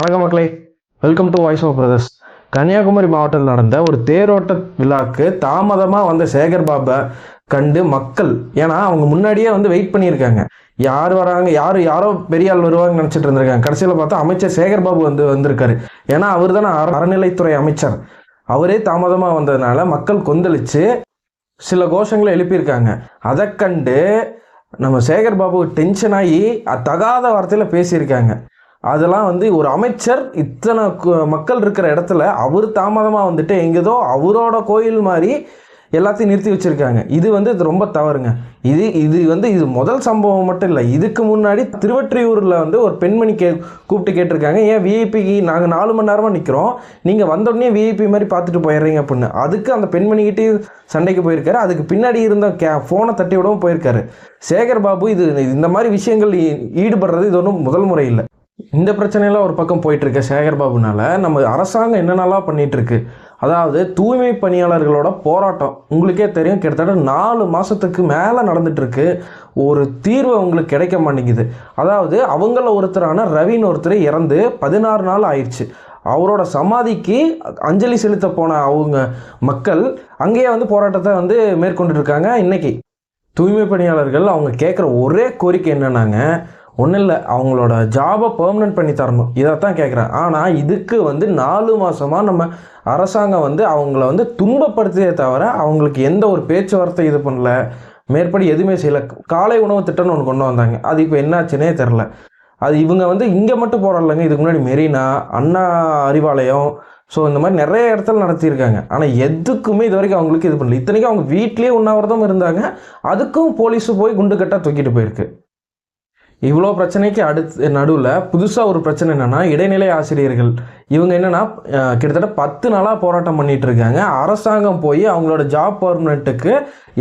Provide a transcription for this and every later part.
வணக்கம் மக்களே. Welcome to Voice of Brothers Kanyakumari மாவட்டத்தில் நடந்த ஒரு தேரோட்ட விழாக்கு தாமதமாக வந்த சேகர் பாபா கண்டு மக்கள் ஏன்னா அவங்க முன்னாடியே வந்து வெயிட் பண்ணியிருக்காங்க. யார் வராங்க யார் யாரோ பெரிய ஆள் வருவாங்கன்னு நினச்சிட்டு இருந்திருக்காங்க. கடைசியில் பார்த்தா அமைச்சர் சேகர் பாபு வந்து வந்திருக்காரு. ஏன்னா அவர் தானே அறநிலைத்துறை அமைச்சர். அவரே தாமதமாக வந்ததுனால மக்கள் கொந்தளிச்சு சில கோஷங்களை எழுப்பியிருக்காங்க. அதை கண்டு நம்ம சேகர் பாபு டென்ஷன் ஆகி தகாத வார்த்தையில் பேசியிருக்காங்க. அதெல்லாம் வந்து ஒரு அமைச்சர் இத்தனை கு- மக்கள் இருக்கிற இடத்துல அவர் தாமதமாக வந்துட்டு எங்கேதோ அவரோட கோயில் மாதிரி எல்லாத்தையும் நிறுத்தி வச்சுருக்காங்க. இது வந்து இது ரொம்ப தவறுங்க. இது இது வந்து இது முதல் சம்பவம் மட்டும் இல்லை. இதுக்கு முன்னாடி திருவற்றியூரில் வந்து ஒரு பெண்மணி கே கூப்பிட்டு கேட்டிருக்காங்க ஏன் விஐபிக்கு நாங்கள் நாலு மணி நேரமாக நிற்கிறோம் நீங்கள் வந்தோடனே விஐபி மாதிரி பார்த்துட்டு போயிடுறீங்க அப்படின்னு. அதுக்கு அந்த பெண்மணிக்கிட்டேயும் சண்டைக்கு போயிருக்காரு. அதுக்கு பின்னாடி இருந்த கே ஃபோனை தட்டி விடவும் போயிருக்காரு. சேகர் பாபு இது இந்த மாதிரி விஷயங்கள் ஈ- ஈடுபடுறது இது ஒன்றும் முதல் முறை இல்லை. இந்த பிரச்சனையெல்லாம் ஒரு பக்கம் போயிட்டு இருக்க சேகர் நம்ம அரசாங்கம் என்னென்னலாம் பண்ணிகிட்ருக்கு இருக்கு அதாவது தூய்மை பணியாளர்களோட போராட்டம். உங்களுக்கே தெரியும் கிட்டத்தட்ட நாலு மாதத்துக்கு மேலே நடந்துட்டு இருக்கு ஒரு தீர்வு உங்களுக்கு கிடைக்க மாட்டேங்குது. அதாவது அவங்கள ஒருத்தரான ரவின்னு ஒருத்தர் இறந்து பதினாறு நாள் ஆயிடுச்சு. அவரோட சமாதிக்கு அஞ்சலி செலுத்த போன அவங்க மக்கள் அங்கேயே வந்து போராட்டத்தை வந்து மேற்கொண்டுட்டு இருக்காங்க. இன்னைக்கு தூய்மை பணியாளர்கள் அவங்க கேட்குற ஒரே கோரிக்கை என்னன்னாங்க? ஒன்றும் இல்லை அவங்களோட ஜாபை பர்மனெண்ட் பண்ணி தரணும். இதைத்தான் கேட்குறேன் ஆனால் இதுக்கு வந்து நாலு மாதமாக நம்ம அரசாங்கம் வந்து அவங்கள வந்து துன்பப்படுத்தியே தவிர அவங்களுக்கு எந்த ஒரு பேச்சுவார்த்தை இது பண்ணல. மேற்படி எதுவுமே செய்யல. காலை உணவு திட்டம்னு ஒன்று கொண்டு வந்தாங்க. அது இப்போ என்னாச்சுன்னே தெரில அது இவங்க வந்து இங்கே மட்டும் போராடலைங்க இதுக்கு முன்னாடி மெரினா அண்ணா அறிவாலயம். ஸோ இந்த மாதிரி நிறைய இடத்துல நடத்தியிருக்காங்க. ஆனால் எதுக்குமே இது வரைக்கும் அவங்களுக்கு இது பண்ணல. இத்தனைக்கும் அவங்க வீட்லேயே உண்ணாவிரதம் இருந்தாங்க. அதுக்கும் போலீஸு போய் குண்டு கட்டாக தூக்கிட்டு போயிருக்கு. இவ்வளோ பிரச்சனைக்கு அடுத்து நடுவில் புதுசாக ஒரு பிரச்சனை என்னென்னா இடைநிலை ஆசிரியர்கள். இவங்க என்னென்னா கிட்டத்தட்ட பத்து நாளாக போராட்டம் பண்ணிகிட்டு இருக்காங்க. அரசாங்கம் போய் அவங்களோட ஜாப் பர்மனெண்ட்டுக்கு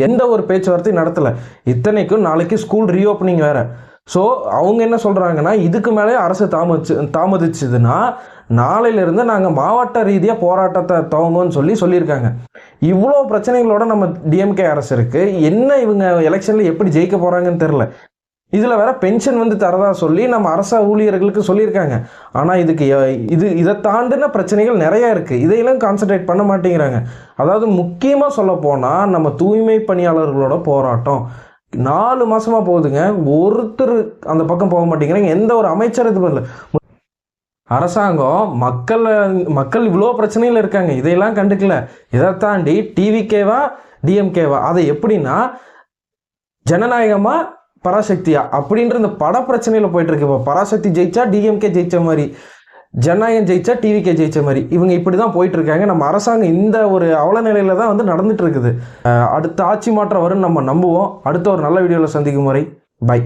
எந்த ஒரு பேச்சுவார்த்தையும் நடத்தலை. இத்தனைக்கும் நாளைக்கு ஸ்கூல் ரீஓப்பனிங் வேறு. ஸோ அவங்க என்ன சொல்கிறாங்கன்னா இதுக்கு மேலே அரசு தாமதிச்சு தாமதிச்சதுன்னா நாளையிலிருந்து நாங்கள் மாவட்ட ரீதியாக போராட்டத்தை துவங்கன்னு சொல்லி சொல்லியிருக்காங்க. இவ்வளோ பிரச்சனைகளோட நம்ம டிஎம்கே அரசு இருக்குது என்ன இவங்க எலெக்ஷனில் எப்படி ஜெயிக்க போகிறாங்கன்னு தெரில இதில் வேற பென்ஷன் வந்து தரதா சொல்லி நம்ம அரச ஊழியர்களுக்கு சொல்லியிருக்காங்க. ஆனால் இதுக்கு இது இதை தாண்டின பிரச்சனைகள் நிறையா இருக்குது இதையெல்லாம் கான்சன்ட்ரேட் பண்ண மாட்டேங்கிறாங்க. அதாவது முக்கியமாக சொல்ல போனால் நம்ம தூய்மை பணியாளர்களோட போராட்டம். நாலு மாதமாக போகுதுங்க. ஒருத்தர் அந்த பக்கம் போக மாட்டேங்கிறாங்க. எந்த ஒரு அமைச்சர் இது பண்ணல. அரசாங்கம் மக்கள் மக்கள் இவ்வளோ பிரச்சனையில் இருக்காங்க. இதையெல்லாம் கண்டுக்கல. இதை தாண்டி டிவிகேவா டிஎம்கேவா அதை எப்படின்னா ஜனநாயகமாக பராசக்தியா அப்படின்ற இந்த பட பிரச்சனையில் போயிட்டு இருக்கு இப்போ பராசக்தி ஜெயிச்சா டிஎம்கே ஜெயிச்ச மாதிரி ஜனநாயகம் ஜெயிச்சா டிவிகே ஜெயிச்ச மாதிரி இவங்க இப்படி தான் போயிட்டு இருக்காங்க நம்ம அரசாங்கம் இந்த ஒரு அவல நிலையில தான் வந்து நடந்துட்டு இருக்குது அடுத்த ஆட்சி மாற்றம் வரும்னு நம்ம நம்புவோம். அடுத்த ஒரு நல்ல வீடியோவில் சந்திக்கும் முறை. பை